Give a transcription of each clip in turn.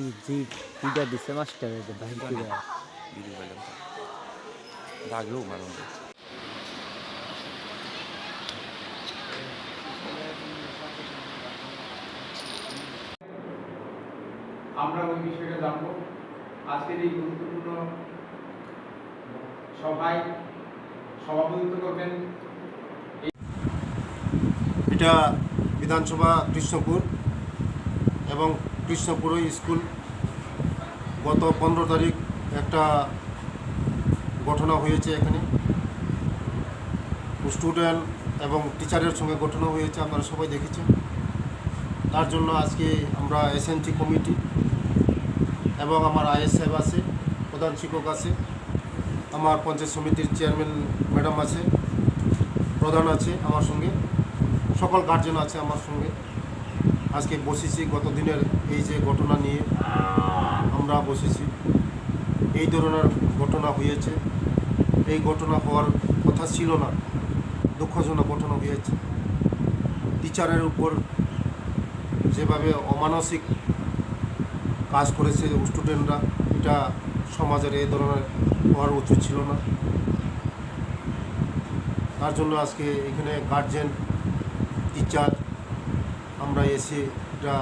এই যে পিডা দিছে মাস্টারের বাহির করে ভিডিও পাইলাম তো দাগেও মারো না আমরা ওই বিষয়টা জানব। আজকের এই গুরুত্বপূর্ণ সভায় সভাপতিত্ব করবেন। এটা বিধানসভা কৃষ্ণপুর এবং কৃষ্ণপুর স্কুল। গত পনেরো তারিখ একটা ঘটনা হয়েছে এখানে। স্টুডেন্ট এবং টিচারের সঙ্গে ঘটনা হয়েছে, আপনারা সবাই দেখেছেন। তার জন্য আজকে আমরা এসএনটি কমিটি এবং আমার আইএসএফ আছে, প্রধান শিক্ষক আছে, আমার পঞ্চায়েত সমিতির চেয়ারম্যান ম্যাডাম আছে, প্রধান আছে আমার সঙ্গে, সকল গার্জেন আছে আমার সঙ্গে। আজকে বসেছি গত দিনের এই যে ঘটনা নিয়ে আমরা বসেছি। এই ধরনের ঘটনা হয়েছে। এই ঘটনা হওয়ার কথা ছিল না। দুঃখজনক ঘটনা হয়েছে। টিচারের উপর যেভাবে অমানসিক কাজ করেছে স্টুডেন্টরা, এটা সমাজের এই ধরনের হওয়ার উচিত ছিল না। তার জন্য আজকে এখানে গার্জেন টিচার আমরা এসে এটা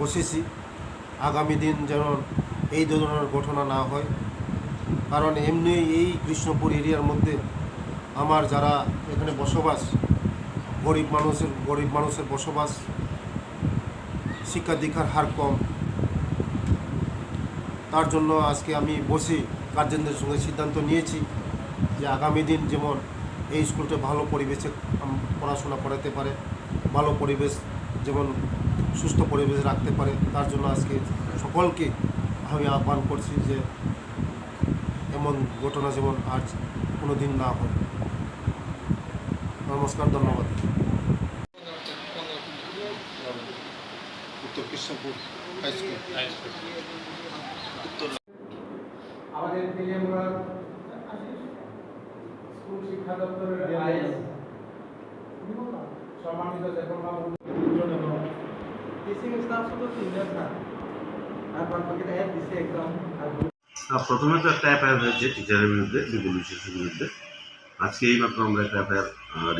বসেছি। আগামী দিন যেন এই ধরনের ঘটনা না হয়। কারণ এমনি এই কৃষ্ণপুর এরিয়ার মধ্যে আমার যারা এখানে বসবাস, গরিব মানুষের গরিব মানুষের বসবাস, শিক্ষা দীক্ষার হার কম। তার জন্য আজকে আমি বসে গার্জেনদের সঙ্গে সিদ্ধান্ত নিয়েছি যে আগামী দিন যেমন এই স্কুলটা ভালো পরিবেশে পড়াশোনা করাতে পারে ভালো পরিবেশ যেমন সুস্থ পরিবেশ রাখতে পারে তার জন্য আজকে সকলকে আমি আহ্বান করছি যে এমন ঘটনা যেমন আজ কোনো দিন না হয় নমস্কার ধন্যবাদ। উত্তর কৃষ্ণপুর হাই স্কুল। আমাদের শিক্ষা দপ্তরের আইএস সম্মানিত আর না, প্রথমে তো একটা এফআইআর হয়েছে টিচারের বিরুদ্ধে বিপুল বিশ্বাসের বিরুদ্ধে। আজকে এইমাত্র আমরা একটা এফআইআর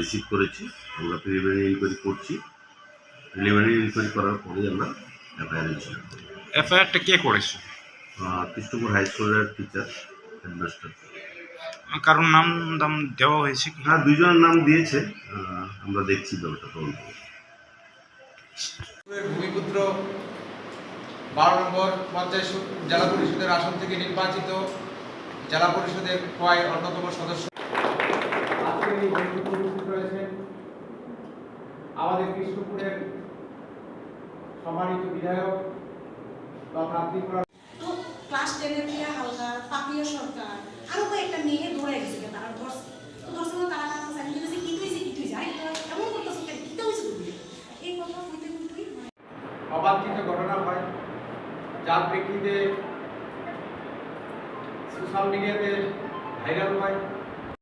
রিসিভ করেছি। আমরা প্রিলিমিনারি ইনকোয়ারি করছি। প্রিলিমিনারি ইনকোয়ারি করার পরেই আমরা এফআইআর রেজিস্টার করি এফআইআরটা কে করেছে? কৃষ্ণপুর হাই স্কুলের টিচার হেডমাস্টার কারোর নাম দাম দেওয়া হয়েছে কি? হ্যাঁ দুজনের নাম দিয়েছে। আমরা দেখছি ব্যাপারটা তদন্ত ভূমিপুত্র বারো নম্বর পঞ্চায়েত জেলা পরিষদের আসন থেকে নির্বাচিত জেলা পরিষদের কয় অন্যতম সদস্য। আমাদের কৃষ্ণপুরের সম্মানিত বিধায়ক তথা ত্রিপুরা তো ক্লাস টেনের হালদার পাপিয়া সরকার আরও কয়েকটা মেয়ে দৌড়ে গেছে তারা ধরছে তো ধরছে না তারা এমন করতেছ এই কথা কইতে কইতে অবাঞ্ছিত ঘটনা হয়। যার প্রেক্ষিতে সোশ্যাল মিডিয়াতে ভাইরাল হয়।